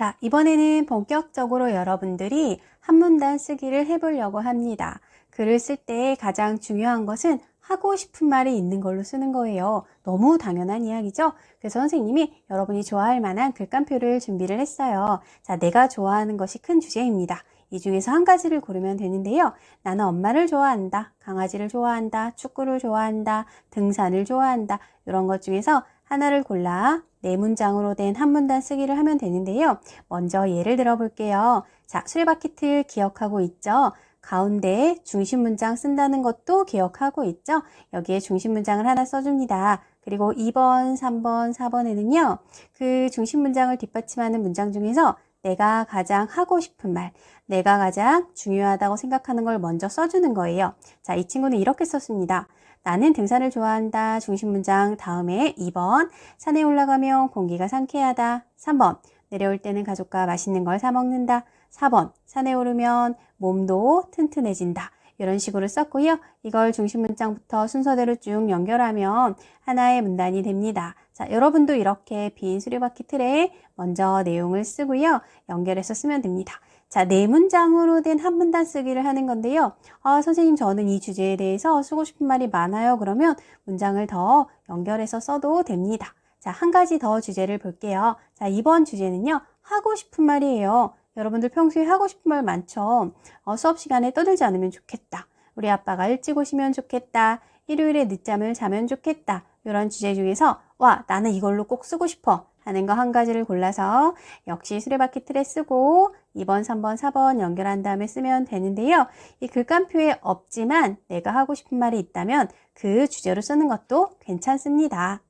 자, 이번에는 본격적으로 여러분들이 한 문단 쓰기를 해보려고 합니다. 글을 쓸 때 가장 중요한 것은 하고 싶은 말이 있는 걸로 쓰는 거예요. 너무 당연한 이야기죠? 그래서 선생님이 여러분이 좋아할 만한 글감표를 준비를 했어요. 자, 내가 좋아하는 것이 큰 주제입니다. 이 중에서 한 가지를 고르면 되는데요. 나는 엄마를 좋아한다. 강아지를 좋아한다. 축구를 좋아한다. 등산을 좋아한다. 이런 것 중에서 하나를 골라 네 문장으로 된 한 문단 쓰기를 하면 되는데요. 먼저 예를 들어 볼게요. 자, 수레바퀴 틀 기억하고 있죠? 가운데 중심 문장 쓴다는 것도 기억하고 있죠? 여기에 중심 문장을 하나 써줍니다. 그리고 2번, 3번, 4번에는요, 그 중심 문장을 뒷받침하는 문장 중에서 내가 가장 하고 싶은 말, 내가 가장 중요하다고 생각하는 걸 먼저 써주는 거예요. 자, 이 친구는 이렇게 썼습니다. 나는 등산을 좋아한다. 중심 문장 다음에 2번. 산에 올라가면 공기가 상쾌하다. 3번. 내려올 때는 가족과 맛있는 걸 사 먹는다. 4번. 산에 오르면 몸도 튼튼해진다. 이런 식으로 썼고요. 이걸 중심 문장부터 순서대로 쭉 연결하면 하나의 문단이 됩니다. 자, 여러분도 이렇게 빈 수레바퀴 틀에 먼저 내용을 쓰고요. 연결해서 쓰면 됩니다. 자, 네 문장으로 된 한 문단 쓰기를 하는 건데요. 아, 선생님, 저는 이 주제에 대해서 쓰고 싶은 말이 많아요. 그러면 문장을 더 연결해서 써도 됩니다. 자, 한 가지 더 주제를 볼게요. 자, 이번 주제는요. 하고 싶은 말이에요. 여러분들 평소에 하고 싶은 말 많죠? 어, 수업 시간에 떠들지 않으면 좋겠다. 우리 아빠가 일찍 오시면 좋겠다. 일요일에 늦잠을 자면 좋겠다. 이런 주제 중에서 와 나는 이걸로 꼭 쓰고 싶어 하는 거 한 가지를 골라서 역시 수레바퀴 틀에 쓰고 2번, 3번, 4번 연결한 다음에 쓰면 되는데요. 이 글감표에 없지만 내가 하고 싶은 말이 있다면 그 주제로 쓰는 것도 괜찮습니다.